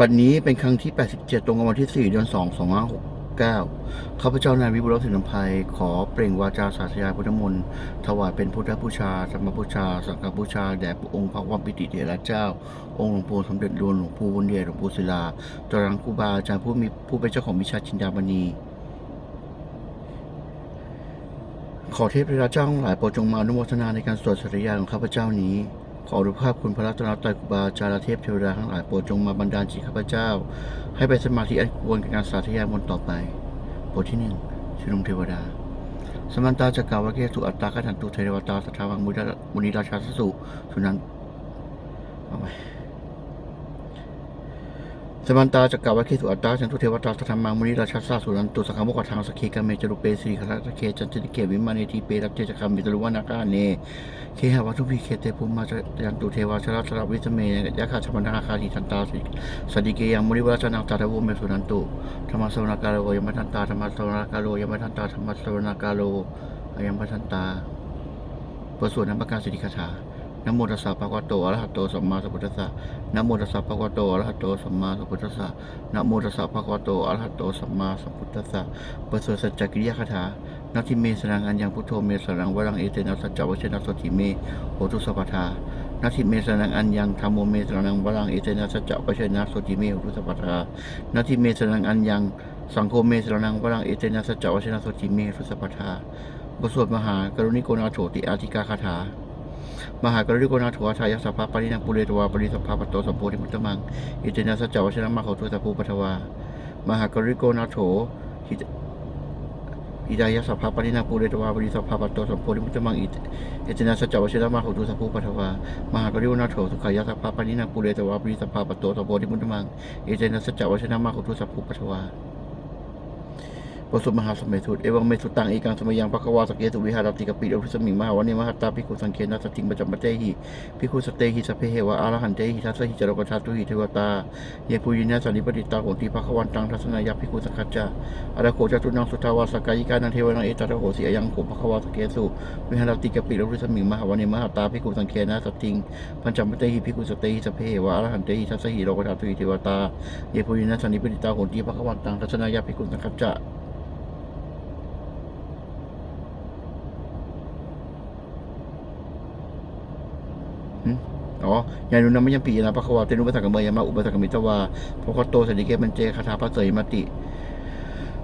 บัดนี้เป็นครั้งที่ 87 ตรงกับวันที่ 4 เดือน 2 2569 ข้าพเจ้านายวิบุลสินภัย ขอเปล่งวาจาสาธยายพุทธมนต์ ถวายเป็นพุทธบูชา ธรรมบูชา สังฆบูชา แด่พระองค์พระวัมปิติเถระเจ้า องค์หลวงปู่สมเด็จหลวงหลวงปู่บุญเดชหลวงปู่ศิลาจรังคูบาอาจารย์ผู้มีผู้เป็นเจ้าของวิชาจินดามณี ขอเทพราเจ้าทั้งหลายโปรดจงมาอนุโมทนาในการสวดสริยาของข้าพเจ้านี้ ขออนุภาพคุณพระรัตนตรัยครูบาอาจารย์เทพเทวดาทั้งหลายโปรดจงมาบันดาลจิตข้าพเจ้า ให้ไปสมาธิอันควรกับการสาธยายมนต์ต่อไป บทที่หนึ่งชินุมเทวดา สมันตาจักาวะเกสุอัตตาขันตุเทวตาสัทธาวังมุนีราชาสสุสุนันเอาไป สมันตาจักรวะเกสุอัตตาฉันตุเทวตาสัทธามังมุนีราชาสสุนันตุสังฆมุขทางสกเคกามเมจรุเปสีคาราเคจันติเกวิมาเนทีเปรัตเจจคัมมิตรุวานาคาเนเคหะวัตุพิเคเตภูมิมาจันตุเทวาชราชราวิสเมยะขาชมนาคาทิทันตาสิสดิเกยังมุนิวราชนาตาทวุเมสุนันตุธรรมสวนาการโลยมทันตาธรรมสวนาการโลยมทันตาธรรมสวนาการโลยมทันตาประสวดน้ำประกาศสิทธิคาถา นะโมตัสสะภะคะวะโตอะระหะโตสัมมาสัมพุทธัสสะนะโมตัสสะภะคะวะโตอะระหะโตสัมมาสัมพุทธัสสะนะโมตัสสะภะคะวะโตอะระหะโตสัมมาสัมพุทธัสสะประสวดสัจจกิริยาคาถานัทิเมสรังอันยังพุทโธเมสรังวรังเอเตนะสัจจวัชนะสติเมโหตุสัพพทานักทิเมสรังอันยังธรรมโมเมสรังวรังเอเตนะสัจจวัชนะสติเมโหตุสัพพทานักทิเมสรังอันยังสังโฆเมสรังวรังเอเตนะสัจจวัชนะสติเมโหตุสัพพทาบทสวดมหากรุณิโกนาโถติอาธิกาคาถา มหากรุณิโกนาโถอาทายสัพพะปรินังปุเรตวาปริสัพพะปตโตสัมโพธิมุตตมังอเตนะสัจจวัชนะมะโหตุสัพพุปทวา มหากรุณิโกนาโถอิดายสัพพะปรินาปูเรตวาบริสัพพะปัตโตสัมโพธิมุตตมังอิเอจนะสัจจวชิระมาโหตุสัพพุปัทวามหากริวนาโถสุขายสัพพะปรินาปูเรตวาบริสัพพะปัตโตสัมโพธิมุตตมังเอเจนะสัจจวชิระมาโหตุสัพพุปัทวา บทสวดมหาสมัยสุดเอวังเมสุตังเอกังสมัยยังภควาสกเกตุวิหารติกปิโอภิสมิงมหาวันเนมหัตตาภิกขุสังเกนะสติงปจัมปเตหิภิกขุสเตหิสัพเพเหวะอรหันเตหิทัสหิจารกทัตุหิเทวตาเยปุยินะสันนิปติตาโหติภควันตังทัศนายาภิกขุสังคัจจาอรโคจตุนังสุทาวาสกายิกานันเทวนังเอตระโหสีอยังโขภควาสเกสุวิหารติกปิโรริสมิงมหาวันเนมหาตาภิกขุสังเคนะสติงพันจัมปเตหิภิกขุสเตหิสพเพเหวะอรหันเตหิทัสหิโลกธาตุหิเทวตาเยปุยินะสันนิปติตาโหติภควันตังทัศนายาภิกขุสังคัจจะหึอ๋อ ยานุนามยังปีนะภควาเตนุปัสักกเมยมาอุปสักกมิตวาภคโตสันนิเกมันเจคาถาพระเสยมติ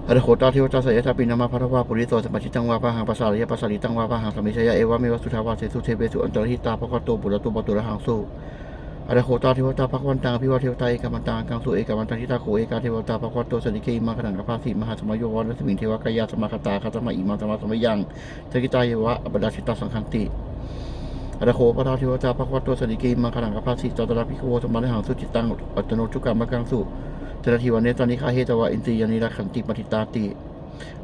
อรโคตาเทวตาเสยทัพปินามาพัทวาปุริโตสมัชิตังวาพาหังปัสสาริยปัสสาริตังวาพาหังสมิชยะเอวะเมวสุทาวาเสสุเทเวสุอันตรหิตาภคโตปุระตุปตุระหังสุอรโคตาเทวตาภควันตังพิวเทวตาเอกมันตังกังสุเอกมันตังทิตาโคเอกาเทวตาภควโตสนิเกอิมาขนังกภาสิมหาสมัยโยวะนัสมิงเทวกายาสมาคตาคาตมะอิมาสมาสมัยยังสกิตาเยวะอบดาชิตาสังคันติ อรโคปทาทิวจาภควโตสนิกีมาขนังกภาสิจตระพิโคสมานิหังสุจิตตังอัตโนจุกรรมกังสุเจรทีวันเนตานิคาเฮตวะอินทรียานิรักขันติปฏิตาติ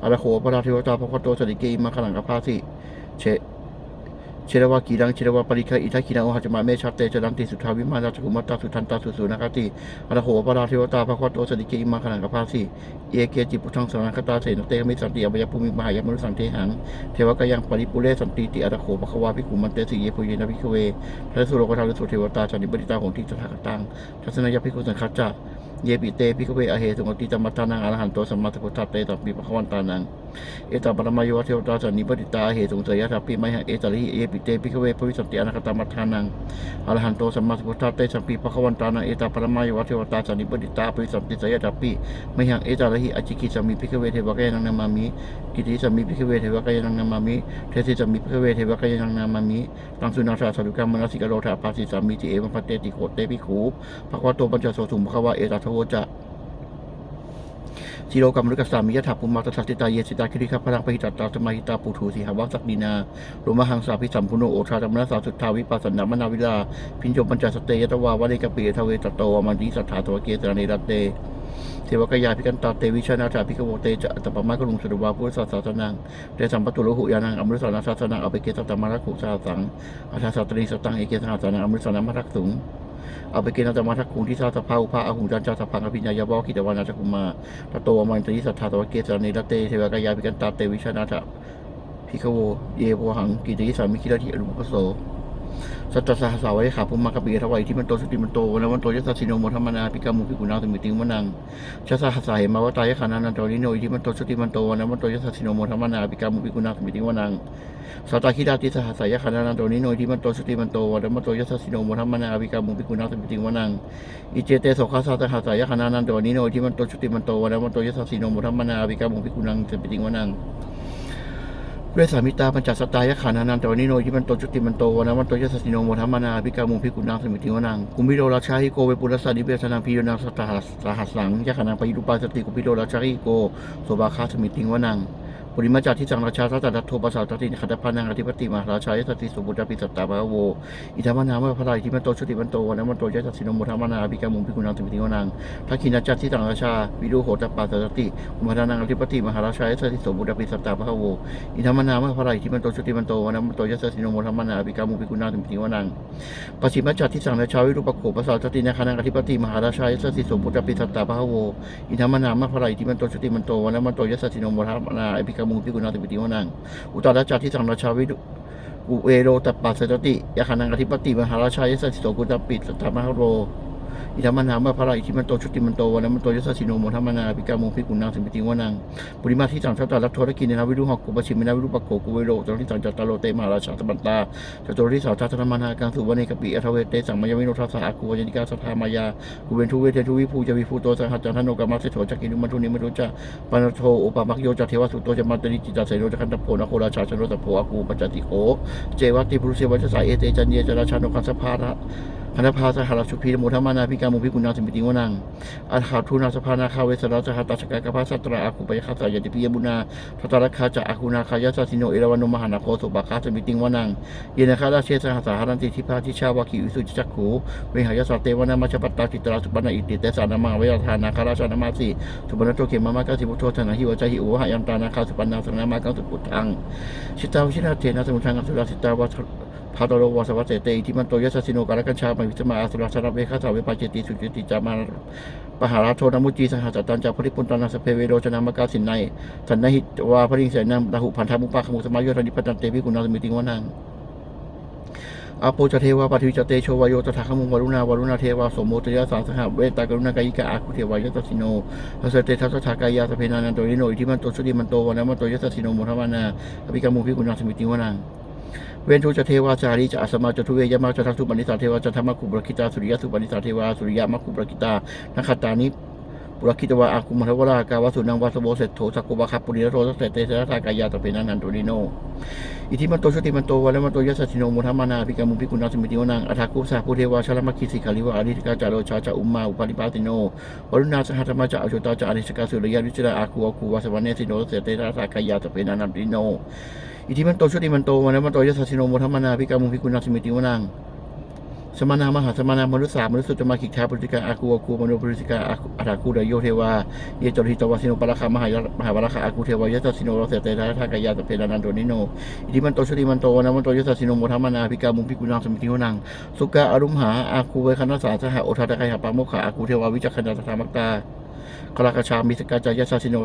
อาราโคปราทิวจาพระโตสติเกอิมาขลังกภาสิเช เชรวากีดังเชรวาปริคาอิทักีดังโอหัจมาเมชัตเตจดังติสุทาวิมาราชกุมัตตาสุทันตาสุสุนักติอาราโคปราธิวตาพระควตโตสติเกอิมาขลังกภาสิเอเกจิปุทังสนังคตาเสนเตมิสันติอภยภูมิมหายมนุสังเทหังเทวกายังปริปุเรสันติติอาราโคปะควาภิกขุมันเตสิเยปุเยนะภิกเวทัสสุโลกทาลสุเทวตาจันิปติตาของที่ตถาคตังทัศนยภิกขุสังคัจจะเยปิเตภิกเวอเหตุงติตมัตตานังอรหันโตสัมมาสัมพุทธเตตัมปิปะควันตานังเอตาปรมายุวะเทวตาสันนิปติตา เหตุสงเสยทัพพิไมหะเอตาลิเอปิเตปิขเวภวิสันติอนาคตามัทานังอรหันโตสัมมาสัมพุทธะเตสัมปีปะควันตานังเอตาปรมายุวะเทวตาสันนิปติตาภวิสันติสยทัพพิไมหะเอตาลิอจิกิสัมมิพิขเวเทวกายนังนามามิกิติสัมมิพิขเวเทวกายนังนามามิเทสิสัมมิพิขเวเทวกายนังนามามิตังสุนาสาสรุกรรมมนสิกโรธาภาสิสัมมิติเอวัมปเตติโคเตปิขูภควโตปัญจโสสุมภควะเอตาทโวจะ จิโรกรรมรุกสามิยถาปุมาตสัตติตาเยสิตาคิริคพลังปหิตตาสมาหิตาปุถุสีหวัสักดีนาโรมหังสาพิสัมพุโนโอชาธรรมนาสาสุทธาวิปัสสนา มนาวิลา พิญโจปัญจสเตยตวาวะเลกปีทเวตโตวมันติสัทธาตวเกตระเนรัตเตเทวกายาพิกันตาเตวิชนาถาพิกโวเตจะอัตปะมะกรุงสุรวาพุทธศาสนังเตสัมปตุโลหุยานังอมฤตสานาศาสนังอเปเกตตมะรักขุสาสังอาชาสัตรีสตังเอเกสหาสนังอมฤตสานามัทักสุง เอาไปเกณฑ์ธรรมทักคุงที่ชาสภาอุภาอาหุจันชาสะพังอภิญญาบอกิตวานาจักุมาตโตวมันตริสัทธาตวเกสรเนรเตเทวกายาพิกันตาเตวิชนาจะพิกโว เยโวหังกิติสามิคิรติอรุปโส สัตสหสาวายขาภูมิมากบีทวายที่มันโตสุติมันโตแล้วมันโตยสัสสิโนโมธรรมนาปิกามุพิกุณาสมิติงวนังชาสหัสสายมาวตายขานานันโตนิโนที่มันโตสุติมันโตแล้วมันโตยสัสสิโนโมธรรมนาปิกามุพิกุณาสมิติงวนังสัตตคิดาติสหัสสายขานานันโตนิโนที่มันโตสุติมันโตแล้วมันโตยสัสสิโนโมธรรมนาปิกามุพิกุณาสมิติงวนังอิเจเตโสขาสัตหัสสายขานานันโตนิโนที่มันโตสุติมันโตแล้วมันโตยสัสสิโนโมธรรมนาปิกามุพิกุณาสมิติงวนัง ด้วยสามิตาปัญจสตายะขานานันตวนิโนยิมันโตจุติมันโตวนะมันโตยสสิโนโมทัมมนาพิกามุพิกุนังสมิติวนังกุมิโรราชาฮิโกเวปุรสานิเบสนังพิโยนังสตหัสสหัสสังยะขานังปยุรุปาสติกุมพิโรราชาฮิโกโสบาคาสมิติวนัง ปุริมาจาทิจังราชาทัตตัดโทปัสสาวตติขัตถพานังอธิปติมหาราชายสติสุบุตรปิสตตาภาโวอิธรรมนามะพระราชิมันโตชุติมันโตวันะมันโตยะสัสินโมทัมมานาภิกามุภิกุณังสมิติวนังทักขินาจาทิจังราชาวิรุโหตปัสสติอุมาทานังอธิปติมหาราชายสติสุบุตรปิสตตาภาโวอิธรรมนามะพระไรที่มันโตชุติมันโตวันนั้นมันโตยัสสินโมธรรมนาภิกามุภิกุณาถึงทิวนังปชิมาจัตที่สังและชาวิรุปโขปัสสาวจตินาคานังอธิปติมหาราชายสสิสมพุทธปิสัตตาภะโวอิธรรมนามะพระไรที่มันโตชุติมันโตวันนั้นมันโตยัสสินโมธรรมนาภิกามุภิกุณาถึงทิวนัง อุตตรจัตที่สังราชาวิรุอุเอโรตปัสสติยาคานังอธิปติมหาราชายสสิสกุตปิสัตตาภะโว อิธรรมนามะพระราอิทิมันโตชุติมันโตวันนั้นมันโตยสสิโนโมธรรมนาปิกาโมภิกุณังสิมิติงวานังปุริมาที่สังทัตตารับโทษกินในนาวิรุหอกกุปชิมินาวิรุปโกกุเวโรจตุที่สังจัตตาโลเตมหาราชาตบันตาจตุที่สาวทัตธรรมนากังสุวรรณกปิอัทเวเตสังมายวิโนทัสสะอากุวยันิกาสภามายากุเวนทุเวเททุวิภูจะวิภูโตสังหัจจันทโนกามาเสโถจักินุมันทุนิมันทุจาปานโทอุปามักโยจัเทวสุโตจะมัตติจิตาเสโนจักันตโพนโคราชาชนโนตโพอากูปัจจติโกเจวัติพุรุเสวัชสายเอเตจันเยจราชาโนคัสสภาระคณภาสหรชุพีโมธรรมนาพิการมุพิกุณาสิมิติวนังอัฏฐาทุนาสภานาคาเวสราสหัตตชกากภาสัตราอาคุปยคาสายติปิยบุนาทัตระคาจะอาคุนาคายาสสิโนเอราวันมหานาโคสุบาคาสมิติงวนังเยนคาราเชสหัสหารันติทิพาทิชาวาคิวิสุจิจักขูเวหายาสเตวนามาชปัตตาจิตราสุปนาอิติเตสานามาเวทานาคาราชานามาสีสุปนโตเขมามากาสิบุโทธนาหิวจหิโอหายัมตานาคาสุปนาสนามากังสุปุทังชิตาวิชินาเทนะสมุทังอัสุราสิตาวา พาตโรวสวัสเตอิทิมันโตยสัสสิโนกาลกัญชามาวิสมาอาสุรสารเวคาสาเวปาเจติสุจิติจามาปหาราโทนามุจีสหัสตันจาพริปุนตานาสเพเวโรชนามกาสินในสันนหิตวาพริงเสนามราหุพันธามุปาขมุสมาโยธนิพันเตพิกุณาสมิติงวนังอาโปจเทวาปฏิวิจเตโชวายโยตถาคมุงวรุณาวรุณาเทวาสมโมตยาสาสหเวตากรุณากายิกาอาคุเทวายตัสสิโนพระเสเตทัสสะกายาสเพนานันโตนิโนอิทิมันโตสุติมันโตวันนมันโตยสัสสิโนโมทวานาอภิกามุพิกุณาสมิติวนัง เวนทุจะเทวาจารีจะอาสมาจะทุเวยมาจะทักทุปนิสาเทวาจะธรรมคุปรคิตาสุริยสุปนิสาเทวาสุริยมคุปรคิตานักขตานิปุรคิตวาอาคุมทวรากาวสุนังวาสโบเสตโถสักุบาคับปุริโรสเตเตสะทากายาตเปนันนันโตนิโนอิทิมันโตชุติมันโตวันมันโตยัสสิโนมุทัมานาภิกามุภิกุณาสมิติวนังอัฐากุสาภูเทวาชลมัคคิสิกาลิวะอริธิกาจารโรชาจะอุมมาอุปาริปาติโนวรุณาสหัตมาจะอชตาจะอริสกาสุริยาวิจราอาคูอาคูวาสวรเนสิโนเสเตสะทากายาตเปนันนันโตนิโน อิทิมันโตชุติมันโตวันนั้นมันโตยสัสสิโนโมทัมมานาพิกามุพิกุณาสมิติวนังสมานามหาสมานามนุษย์สามนุษย์สุตมาขิกทาปุริกาอากูอากูมโนปุริกาอาอาราคูดโยเทวาเยจริตวาสิโนปราคามหายมหาวราคาอากูเทวายสัสสิโนโรเสเตทาทากายาตเพลานันโตนิโนอิทิมันโตชุติมันโตวันนั้นมันโตยสัสสิโนโมทัมมานาพิกามุพิกุณาสมิติวนังสุกาอรุมหาอาคูเวคณสาสหโอทาตะไคหาปาโมขาอากูเทวาวิจักขันตธรรมักตากลากชามิสกาจายสัสสิโน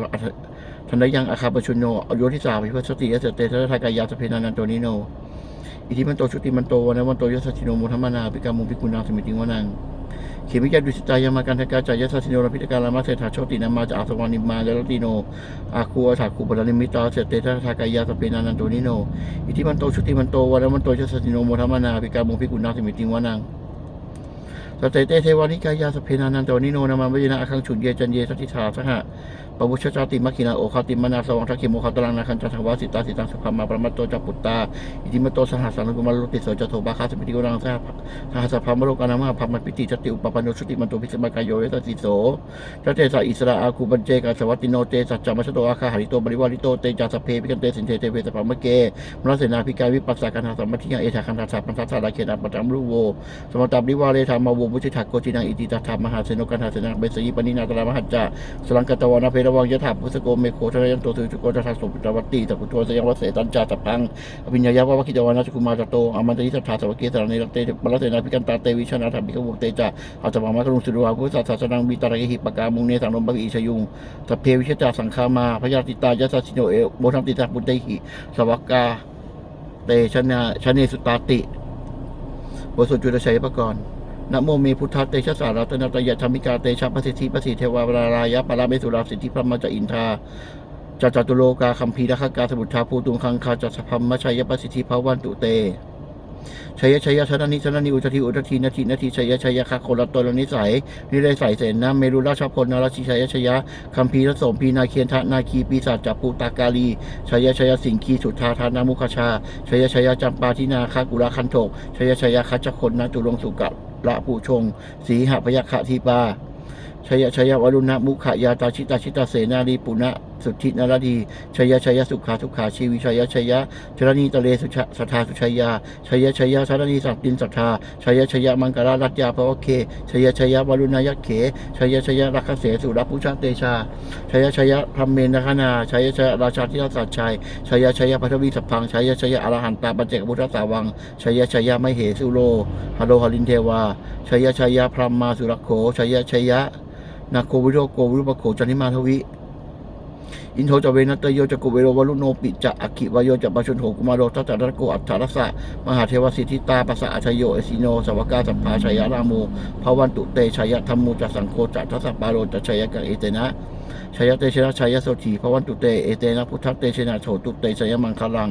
ทันได้ยังอาคาปชุนโนอโยทิสาวิพัสติยเสเตทาทากายาตเพลานันโตนิโนอิทิมันโตชุติมันโตวันมันวันโตยสัสสิโนมุทัมานาปิกามุปิกุณาสมิติวานังเขมิกาดุสิตายามากันทกาจายสัสสิโนรพิตการามาเศธาโชตินามาจากอาสวานิมาจารติโนอาคูอาถาคูปรนิมิตาเสเตทาทากายาสเปนานันโตนิโน อิทิมันโตชุติมันโตวันมันวันโตยสัสสิโนมุทัมานาปิกามุปิกุณาสมิติวานัง สเตเตเทวานิกายาสเพนานันโตนิโนนามาวินาอคังฉุนเยจันเยสัทธิธาสหะปวุชชาติมัคคินาโอคาติมนาสวังทักขิโมคาตรังนาคันจัตถวาสิตาสิตังสุภามาปรมัตโตจัปุตตาอิติมโตสหัสสังกุมารุติโสจโทบาคาสมิติโกรังสหสหัสพามโรกานามาภามัปิติจติอุปปันโนชุติมันโตพิสมากายโยเยตติโสทัเตสะอิสระอาคูบัญเจกาสวัตติโนเตสัจจามัชโตอาคาหาริโตบริวาริโตเตจาสเพพิกันเตสินเทเตเวสปามะเกมรสเสนาภิกายวิปัสสากันหาสัมมัติยังเอถาคันธาสาปันทัสาราเกนาปตัมรูโวสมตาบริวาเลธามาโมุชิทักโกจินังอิติตัทธามหาเสนกันหาเสนาเบสยิปนินาตระมหัจจาสลังกตวานาเพรวังยะถาพุสโกเมโคทะยันโตสุจุโกทัสสมุตวัตติตะพุทโธสยังวัเสตัญจาตพังอภิญญายาวะวะคิจาวานาสกุมาจโตอามันตยิสัทธาสวะเกสารเนรเตบาลเสนาภิกันตาเตวิชนาธรรมิกวุเตจาอัตมามะกรุงสุรวากุสัสสนังบิตระเหิปกามุงเนสังนมบะอิชยุงสัพเพวิชจาสังคามาพยาติตายะสัสิโนเอโมทังติตาปุตเตหิสวักกาเตชนะชเนสุตาติบทสวดจุลชัยประกรณ์ นะโมเมพุทธเตชะสารัตนาตยธรรมิกาเตชะปสิทธิปสิทธิเทวารารายะปราเมสุราสิทธิพระมจอินทาจัตตุโลกาคัมภีรคกาสมุทธาภูตุงคังคาจัสพัมมชัยปสิทธิภาวันตุเตชัยชัยชนะนิชนะนิอุทธีอุทธีนาทีนาทีชัยชัยคะโคลตโลนิสัยนิได้ใส่เสนนะเมรุราชพลนราชิชัยชัยคัมภีรสมพีนาเคียนทนาคีปีศาจจับปูตากาลีชัยชัยสิงคีสุทธาธานามุขชาชัยชัยจัมปาทินาคากุราคันโทกชัยชัยคัจคนนาตุลงสุกะ ละปูชง สีหพยคทีปาชยชยวรุณมุขยาตาชิตาชิตาเสนาลีปุณะ สุทธินรดีชยชยสุขาสุขาชีวิชยชยชรณีตะเลสุชสัทธาสุชยาชยชยสารณีสัตตินสัทธาชยชยมังกรรัตยาภวเคชยชยวรุณยักเขชยชยรักเสสุรพุชาเตชาชยชยพรมเมนคนาชยชยราชาธิราชสัจชัยชยชยพัทวีสัพพังชยชยอรหันตาปัจเจกพุทธสาวังชยชยไม่เหสุโลหโลหลินเทวาชยชยพรหมมาสุรโขชยชยนาโควิโรโกวิรุปโขจันทิมาทวิ อินโทจเวนัตโยจะโกเวโรวรุโนปิจะอคิวโยจะปชุนโหกุมารโรทัตตะโกอัฏฐารสะมหาเทวสิทธิตาปัสสะอัชโยเอสิโนสวกาสัพพาชัยรามูภวันตุเตชัยธรรมูจัสังโฆจัทัสสะปาโรจัชัยกังเอเตนะชัยเตชนะชัยโสถีภวันตุเตเอเตนะพุทธเตชนะโฉตุเตชัยมังคลัง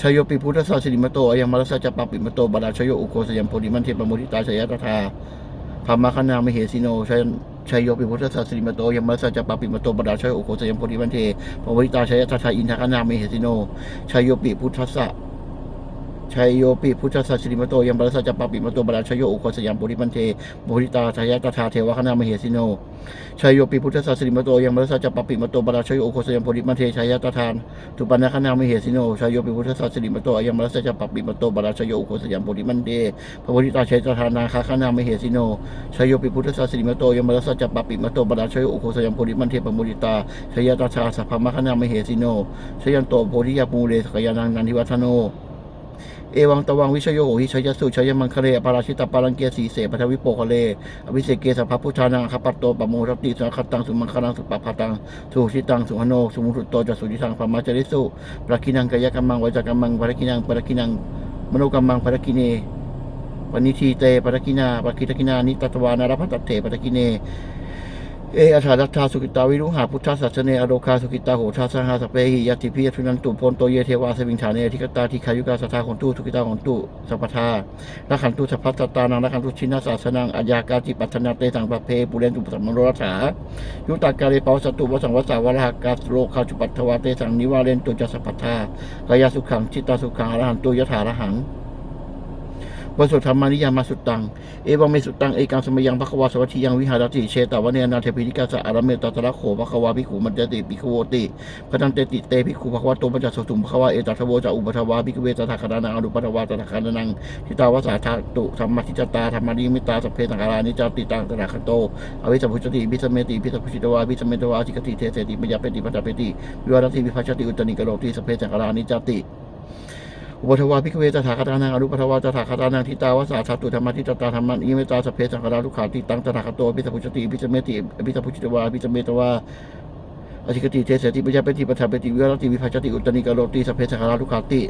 ชยโยปิพุทธศาสนิมโตอยังมรสะจะปปิมโตบาดาชยโยอุโคสยัมโพธิมันเทปโมทิตาชยตถาพรหมคณามเหสิโนชัย ชัยโยปิพุทธศาสนิมโตยังมรสสะจะปปิมโตบาดาชยโอโคสยมโพธิวันเทปวิตาชัยตถาอินทคณามเหสิโนชัยโยปิพุทธะ ชัยโยปิพุทธศาสนิมโตยังมรสสจะปปิมโตบาดาชยโยอุโคสยัมโพธิมันเทโมทิตาชายตถาเทวคณามเหสิโนชัยโยปิพุทธศาสนิมโตยังมรสสจะปปิมโตบาราชยโยโอโคสยามโพธิมันเทชัยตทานตุปันนคณามเหสิโนชัยโยปิพุทธศาสนิมโตยังมรสสจะปปิมโตบาราชยโยโอโคสยามโพธิมันเทพระโพธิตาชัยตทานาคาคณามเหสิโนชัยโยปิพุทธศาสนิมโตยังมรสสจะปปิมโตบาราชยโยโอโคสยามโพธิมันเทปโมดิตาชัยตทาสัพพมคณามเหสิโนชัยยันโตโพธิยาปูเรสกยานังนันทิวัฒโน เอวังตวังวิชโยโหหิชยสุชยมังคะเลอปาราชิตาปารังเกียสีเสปทวิโปคะเลอวิเศเกสภพุทธานังคปัตโตปะโมทัตติสุนคตังสุมังคลังสุปปะตังสุชิตังสุหโนสุมุทุโตจะสุจิทังปมาจริสุปะกินังกายกัมมังวจกัมมังปะกินังปะกินังมโนกัมมังปะกิเนปณิทีเตปะกินาปะกิตกินานิตตวานารพัตเถปะกิเน เออาชาดัตถาสุกิตาวิรุหาพุทธศาสเนอโรคาสุกิตาโหชาสังหาสเปหิยติพิยทุนันตุพลโตเยเทวาสวิงฐานเนทิกตาทิขายุกาสทาของตุสุกิตาของตุสัพพทาละขันตุสัพพตตานังละขันตุชินาศาสนังอัญญากาจิปัตนาเตสังปะเพปุเรนตุปสัมมโนรัสายุตากาเลปาวสตุวสังวสาวรหากาสโลคาจุปัตถวาเตสังนิวาเรนตุจัสสัพพทากายสุขังจิตตาสุขังอรหันตุยถาระหัง วสุธรรมานิยามาสุตัง เอวังเมสุตัง เอกังสมยังภควาสวัสดิยังวิหารติเชตาวเนนาเทพินิกาสะอารเมตตระโขภควาภิกขุมันเตติภิกขโวติพทันเตติเตภิกขุภควาโตปัญจสุตุมภควาเอตัทโวจะอุปทวาภิกเวตถาคานังอนุปัทวาตถาคานังทิตาวสาธาตุธรรมทิจตาธรรมานิมิตาสเพสังขารานิจาติตังตถาคโตอวิสพุชติพิสเมติพิสพุชิตวาพิสเมตวาจิกติเทเสติมยาเปติปัจจเปติวิวารติวิภัชติอุตตนิกโรติสเพสังขารานิจาติ อุปทวาพิกเวตถาคตานังอนุปทวาตถาคตานังทิตาวสาชาตุธรรมทิตตาธรรมันอิเมตาสเพสังฆราทุกขาติตังตถาคโตพิสัพุชติพิสเมติพิสัพุชิตวาพิสเมตวาอธิกติเทเสติปัญญาเปติปัฏฐาเปติวิวรติวิภัชติอุตตนิกโรติสเพสังฆราทุกขาติ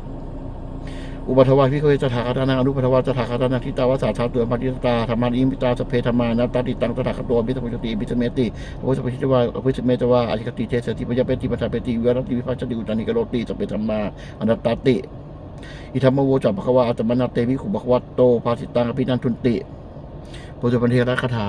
อุปทวาพิกเวตถาคตานังอนุปทวาตถาคตานังทิตาวสาชาตุธรรมทิตตาธรรมันอิเมตาสเพธรรมานัตติตังตถาคตโตพิสพุชติพิสเมติพิสพุชิตวาพิสเมตวาอธิกติเทเสติปัญญาเปติปัฏฐาเปติวิวรติวิภัชติอุตตนิกโรติสเพธรรมาอนัตตติ อิธรรมโวจัปภควาอัตมนาเตวิขุภควตโตภาสิตังอภินันทุนติปุถุปันเทระคาถา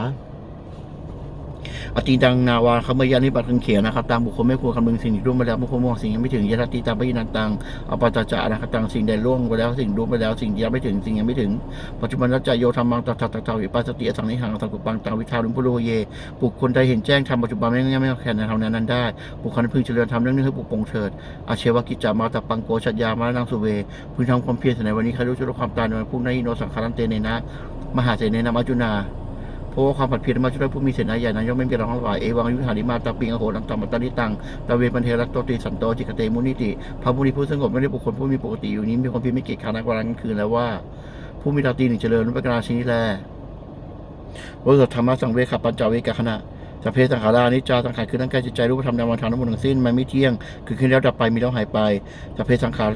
อติดังนาวาคำมยานิบัติคังเขียนะครับตามบุคคลไม่ควรคำนึงสิ่งที่ร่วงไปแล้วบุคคลมองสิ่งยังไม่ถึงยะติตามปยินันตังอปาตจานะครับตังสิ่งใดล่วงไปแล้วสิ่งร่วงไปแล้วสิ่งยังไม่ถึงสิ่งยังไม่ถึง ปัจจุบันรัจโยธรรมังตัตตะตาวิปัสสติสังนิหังสังกุปังตังวิทาลุมพุโรเยบุคคลใดเห็นแจ้งทำปัจจุบันไม่ยังไม่แข่งในทางนั้นได้บุคคลพึงเจริญทำเรื่องนี้ให้ปกปลงเถิดอาเชวกิจจามาตปังโกชัญญามานังสุเวพึงทำความเพียรในวันนี้ใครรู้จุดความตายในวันพรุ่งนี้โนสังคารันเตเนนะมหาเสนนามัจจุนา เพราะว่าความผัดเพี้ยรมาช่วยผู้มีเสนาใหญ่นั้นย่อมไม่เป็นรองเท่าไรเอวังยุทธานิมาตาปิงอโหรังตัมมัตตานิตังตาเวปันเทรัตโตติสันโตจิกเตมุนิติพระมุนีผู้สงบไม่ได้บุคคลผู้มีปกติอยู่นี้มีความเพียรไม่เกียจคร้านในวันนั้นคืนแล้วว่า ผู้มีดาวตีหนึ่งเจริญนุปการาชินิแลวสุธรรมะสังเวขปัญจเวกขณะสัพเพสังขารานิจจาสังขารคือร่างกายจิตใจรูปธรรมนามธรรมทั้งหมดทั้งสิ้นมันไม่เที่ยง คือขึ้นแล้วดับไปมีแล้วหายไปสัพเพสังขาร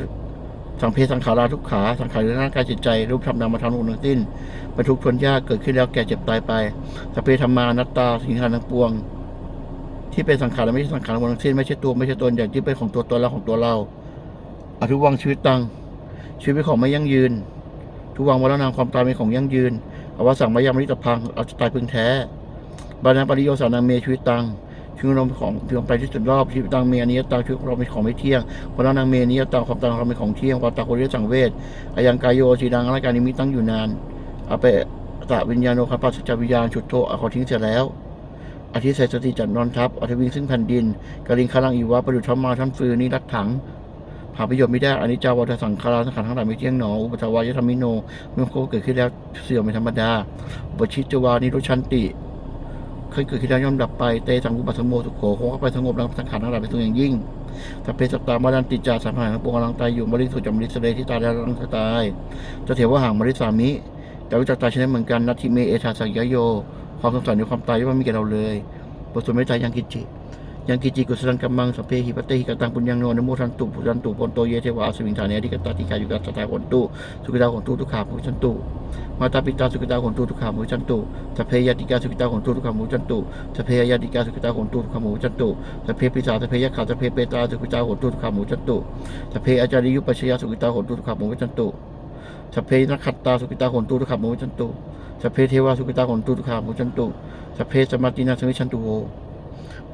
สังเพสังขาราทุกขาสังขารในร่างกายจิตใจ รูปธรรมนามธรรมทั้งสิ้นบรรทุกทนยากเกิดขึ้นแล้วแก่เจ็บตายไปสัพเพธรรมานัตตาสิ่งทั้งปวง ที่เป็นสังขารและไม่ใช่สังขารทั้งสิ้นไม่ใช่ตัวไม่ใช่ตนอย่างที่เป็นของตัวตนและของตัวเราอทุวังชีวิตตังชีวิตเป็นของไม่ยั่งยืน ทุวังวัฏนามความตายเป็นของยั่งยืนอวสังมายามริตพังเอาจตายพึงแท้บานาปริโยสานังเมชีวิตตัง ชีวิตเราเป็นของเพียงไปที่สุดรอบชีวิตตังเมอนิยตังชีวิตเราเป็นของไม่เที่ยงวนานังเมอนิยตังความตางเราเป็นของเที่ยงวาตาโคเรสังเวชอายังกายโยชีดังร่างกายนี้มีตั้งอยู่นานอาเปตะวิญญาณโนคัปปัสสจวิญญาณฉุดโทอาขาทิ้งเสร็จแล้วอธิเศษสติจัดนอนทับอธิวิงซึ่งแผ่นดินกลิงคารังอีวะประดุจธรรมาท่านฟืนนิรัตถังหาประโยชน์ไม่ได้อนิจจาวัฏสังขาราสังขารทั้งหลายไม่เที่ยงหนอ อุปทวายธรรมิโน เมื่อเขาเกิดขึ้นแล้วเสื่อมเป็นธรรมดา อุปชิตจวานิโรชันติ เคยเกิดขึ้นแล้วย่อมดับไป เตสังกุปัสสโมสุโขคงเข้าไปสงบแล้วสังขารทั้งหลายเป็นตัวอย่างยิ่งสัพเพสัตตามาดันติจาสามผัสทั้งปวงกำลังตายอยู่บริสุทธิ์จำริสเลที่ตายแล้วกำลังตายจะเถวว่าห่างบริสามิ แต่วิจักตายเช่นนั้นเหมือนกันนัตถิเมเอชาสังยโย ความสงสารในความตายย่อมไม่มีแก่เราเลยบทสวดไม่ใจยยังกิจจิ ยังกิจิกุศลังกัมมังสัพเพหิปเตหิกตังปุญญังโนนโมทันตุปุจันตุปนโตเยเทวาสวิงฐานเนธิกตาติกายุกัสสตาหนตุสุขิตาหนตุทุกขาภูจันตุมาตาปิตาสุขิตาหนตุทุกขามูจันตุสเพยติกาสุขิตาหนตุทุกขามูจันตุสเพยติกาสุขิตาหนตุทุกขามูจันตุสเพปิสาสเพยขาสเพเปตาสุขิตาหนตุทุกขามูจันตุสเพอาจาริยุปัชยาสุขิตาหนตุทุกขามูจันตุสเพนักขัตตาสุขิตาหนตุทุกขามูจันตุสเพเทวาสุขิตาหนตุทุกขามูจันตุสเพสมาตินาสมิชันตุโว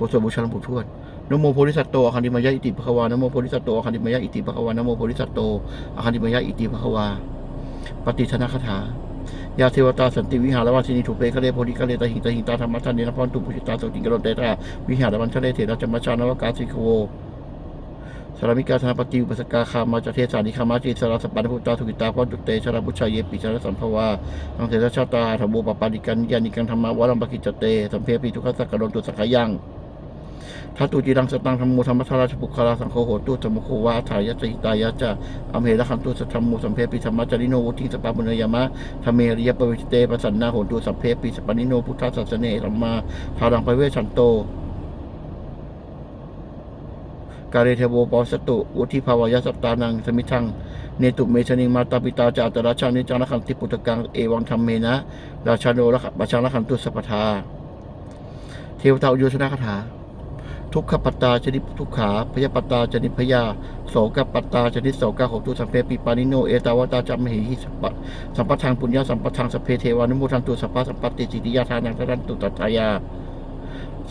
บทสวดบูชาหลวงปู่ทวดนโมโพธิสัตโตอคันติมายะอิติภคะวานโมโพธิสัตโตอคันติมายะอิติภคะวานโมโพธิสัตโตอคันติมายะอิติภคะวา ปฏิชนะคาถายาเทวตาสันติวิหารวาสินีถูกเปคะเลโพธิคะเลตหิงตหิงตาธรรมะทันเนรพรตุปุชิตาสติงกรณเตตาวิหารวันชะเลเถระจมชานวกาสิกโวสารมิกาธนปฏิอุปสกาคามาจเทสานิคามาจิสารสปันพุตตาทุกิตาพรตุเตชราบุชัยเยปิชารสัมภวาทังเถระชาตาธโมปปาดิกันยานิกังธรรมาวรัมปกิจเตสัมเพปิทุกขสักกะโดนตุสักยัง ทัตตุจิรังสตังธรรมโมธรรมทาราชปุคลาสังโฆโหตุสมุโควาทายะจหิตายะจะอเหระคันตุสัทธรรมโมสัมเพปิธรรมะจริโนวุติสปาบุญยามะธรรมเมริยปวิชเตปสันนาโหตุสัพเพปิสปานิโนพุทธสัสเนธรรมาทารังไปเวชันโตกาเรเทโวปอสตุวุธิภาวยสัตตานังสมิทัง เนตุเมชนิงมาตาปิตาจาตราชานิจังละคันติปุตตกัง เอวังธรรมเมนะ ราชาโนละขบัชังละคันตุสัพพทา เทวตาอุโยชนะคาถา ทุกขปัตตาชนิดทุกขาพยาปัตตาชนิดพยาโสกปัตตาชนิดโสกาของตุสัมเพปิปานิโน เอตาวตาจัมหิหิสัมปสัมปทางปุญญาสัมปทางสเพเทวานุโมทันตุสัพพสัมปติจิติยาทานังทันตุตัตตายา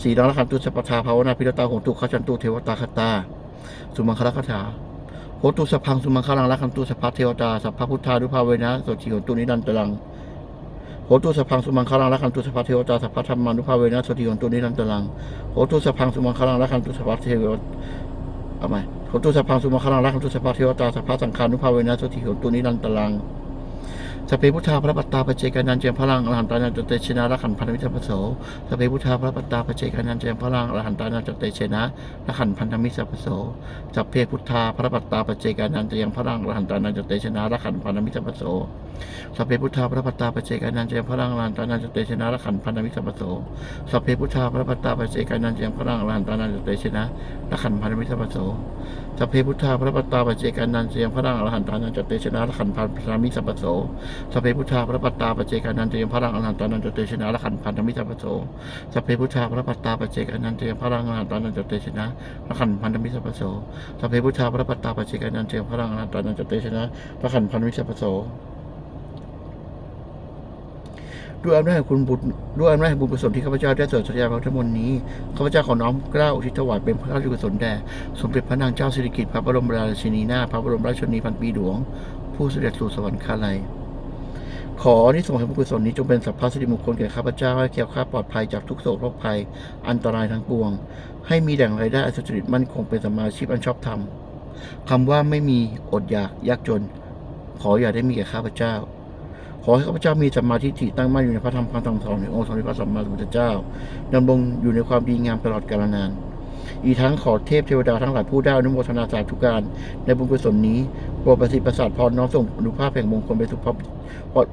สีดังละคันตุสัพพทาภาวนาพิรตาของตุขจันตุเทวตาคตา สุมังคลคาถาโหตุสพังสุมังคลังละคันตุสัพพเทวตาสัพพพุทธานุภาเวนะโสจิโหตุนิรันตรัง โหตุสพังสุมังคลังละคันตุสพัทเทวตาสพัทธรรมานุภาเวนะสติยนตุนิรันตรังโหตุสพังสุมังคลังละคันตุสพัทเทวเอาไหมโหตุสพังสุมังคลังละคันตุสพัทเทวตาสพัสังฆานุภาเวนะสติยนตุนิรันตรัง สพเพพุทธาพระปัตตาปเจกานันเจียมพลังอรหันตานันจเตชนะละขันพันธมิตรปโสสพเพพุทธาพระปัตตาปเจกานันเจียมพลังอรหันตานันจเตชนะละขันพันธมิตรปโสสัพเพพุทธาพระปัตตาปเจกานันเจียมพลังอรหันตานันจเตชนะละขันพันธมิตรปโสสัพเพพุทธาพระปัตตาปเจกานันเจียมพลังอรหันตานันจเตชนะละขันพันธมิตรปโสสัพเพพุทธาพระปัตตาปเจกานันเจียงพระรังอรหันตานันจเตชนะละขันพันธมิตรปโสสัพเพพุทธาพระปัตตาปเจกานันเจียงพระรังอรหันตานันจเตชนะละขันพันธมิตรปโสสัพเพพุทธาพระปัตตาปเจกานันเจยงพระรังอรหันตานันจเตชนะละขันพันธมิตรปโสสัพเพพุทธาพระปัตตาปเจกานันเจยงพระรังอรหันตานันจเตชนะละขันพันธมิตรปโสสัพเพพุทธาพระปัตตาปเจกานันเจยงพระรังอรหันตานันจเตชนะละขันพันธมิตรปโสด้วยอำนาจแห่งคุณบุญด้วยอำนาจแห่งบุญกุศลที่ข้าพเจ้าได้สวดสัญญาพระธรรมลนี้ข้าพเจ้าขอน้อมเกล้าอุทิศถวายเป็นพระราชกุศลแด่สมเด็จพระนางเจ้าสิริกิติ์พระบรมราชินีนาถพระบรมราชชนนีพันปีหลวง ผู้เสด็จสู่สวรรคาลัย ขอที่ส่งส์แห่งบุญกุศลนี้จงเป็นสัพพะสิริมงคลแก่ข้าพเจ้าให้แก้วคลาปลอดภัยจากทุกโศกโรคภัย อันตรายทั้งปวง ให้มีแหล่งรายได้อันสุจริตมั่นคงเป็นสมาชีพอันชอบธรรมคำว่าไม่มีอดอยากยากจน ขออย่าได้มีแก่ข้าพเจ้า ขอให้ข้าพเจ้ามีสมาทิฏฐิตั้งมั่นอยู่ในพระธรรมคำสั่งสอนขององค์สมเด็จพระสัมมาสัมพุทธเจ้าดำรงอยู่ในความดีงามตลอดกาลนานอีกทั้งขอเทพเทวดาทั้งหลายผู้ได้อนุโมทนาสาธุการ ในบุญกุศลนี้ โปรดประสิทธิ์ประสาทพรน้อมส่งอนุภาพแห่งมงคลไปสู่พระ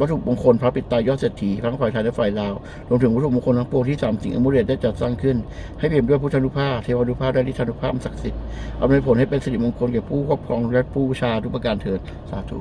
วัตถุมงคลพระปิตายอดเศรษฐีทั้งฝ่ายไทยและฝ่ายลาวรวมถึงวัตถุมงคลทั้งปวงที่สามสิ่งอมุเรศได้จัดสร้างขึ้น ให้เปี่ยมด้วยพุทธานุภาพเทวานุภาพและฤทธานุภาพศักดิ์สิทธิ์อำนวยผลให้เป็นสิริมงคลแก่ผู้ครอบครองและผู้บูชาทุกประการเถิดสาธุ